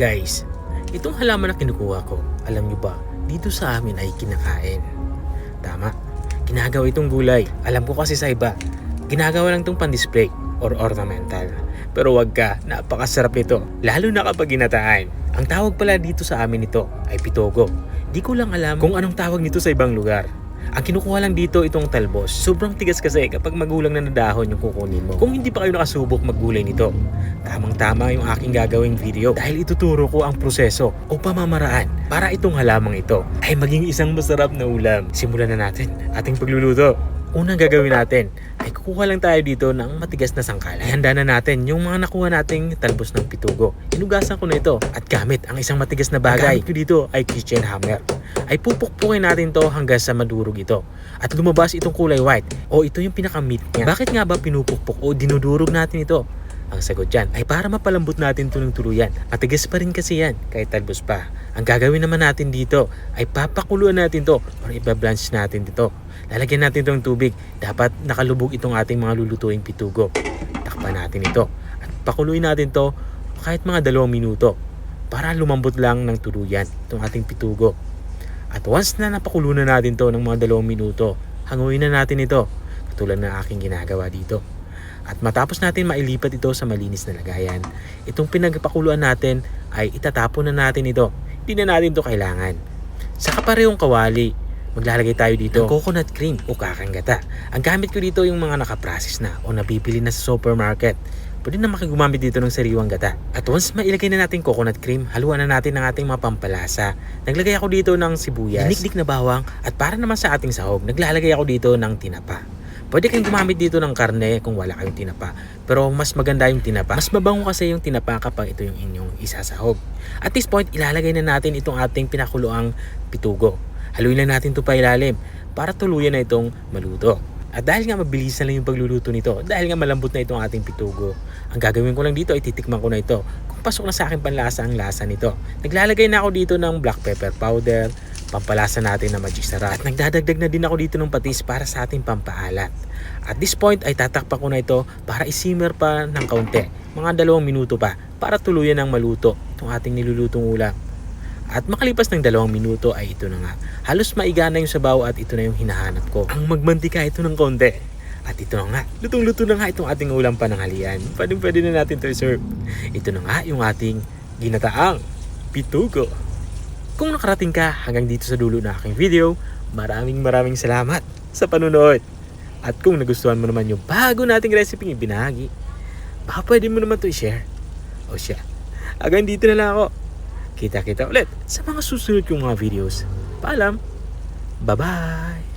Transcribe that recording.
Guys, itong halaman na kinukuha ko, alam nyo ba, dito sa amin ay kinakain. Tama, ginagawa itong gulay. Alam ko kasi sa iba, ginagawa lang itong pan-display or ornamental. Pero wag ka, napakasarap nito, lalo na kapag ginataan. Ang tawag pala dito sa amin ito ay pitogo. Di ko lang alam kung anong tawag nito sa ibang lugar. Ang kinukuha lang dito itong talbos. Sobrang tigas kasi kapag magulang na nadahon yung kukunin mo. Kung hindi pa kayo nakasubok maggulay nito, tamang-tama yung aking gagawing video dahil ituturo ko ang proseso o pamamaraan para itong halamang ito ay maging isang masarap na ulam. Simulan na natin ating pagluluto. Unang gagawin natin ay kukuha lang tayo dito ng matigas na sangkala. Ihanda na natin yung mga nakuha nating talbos ng pitugo. Inugasan ko na ito at gamit ang isang matigas na bagay. Ang gamit ko dito ay kitchen hammer. Ay pupukpukin natin to hanggang sa madurog ito. At lumabas itong kulay white. O ito yung pinaka-meat niya. Bakit nga ba pinupukpok o dinudurog natin ito? Ang sagot dyan ay para mapalambot natin ito ng tuluyan. Matigas pa rin kasi yan kahit talbos pa. Ang gagawin naman natin dito ay papakuluan natin to or iba-blanch natin dito. Lalagyan natin itong tubig. Dapat nakalubog itong ating mga lulutuing pitugo. Takpan natin ito at pakuluin natin to kahit mga dalawang minuto para lumambot lang ng tuluyan itong ating pitugo. At once na napakulo na natin to ng mga dalawang minuto, hanguin na natin ito katulad ng aking ginagawa dito. At matapos natin mailipat ito sa malinis na lagayan, itong pinagpakuluan natin ay itatapon na natin ito. Hindi na natin to kailangan. Sa kaparehong kawali, maglalagay tayo dito ng coconut cream o kakanggata. Ang gamit ko dito yung mga nakaprocess na o nabibili na sa supermarket. Pwede na makigumamit dito ng sariwang gata. At once mailagay na natin coconut cream, haluan na natin ng ating mga pampalasa. Naglagay ako dito ng sibuyas, dinikdik na bawang, at para naman sa ating sahog, naglalagay ako dito ng tinapa. Pwede kayong gumamit dito ng karne kung wala kayong tinapa. Pero mas maganda yung tinapa. Mas mabango kasi yung tinapa kapag ito yung inyong isasahog. At this point, ilalagay na natin itong ating pinakuluang pitugo. Haluin lang natin ito pa ilalim para tuluyan na itong maluto. At dahil nga mabilis na lang yung pagluluto nito, dahil nga malambot na itong ating pitugo, ang gagawin ko lang dito ay titikman ko na ito kung pasok na sa akin panlasa ang lasa nito. Naglalagay na ako dito ng black pepper powder, pampalasa natin na magic. At nagdadagdag na din ako dito ng patis para sa ating pampaalat. At this point ay tatakpan ko na ito para isimmer pa ng kaunti, mga dalawang minuto pa, para tuluyan ng maluto itong ating nilulutong ulam. At makalipas ng dalawang minuto ay ito na nga. Halos maiga na yung sabaw at ito na yung hinahanap ko. Ang magmantika ito ng konti. At ito na nga, lutong-luto na nga itong ating ulam pananghalian. Pwede pwede na natin ito i-serve. Ito na nga yung ating ginataang pitugo. Kung nakarating ka hanggang dito sa dulo ng aking video, maraming maraming salamat sa panunood. At kung nagustuhan mo naman yung bago nating recipe ibinahagi, baka pwede mo naman ito i-share. O siya, hanggang dito na lang ako. Kita-kita ulit sa mga susunod kong mga videos. Paalam! Bye-bye!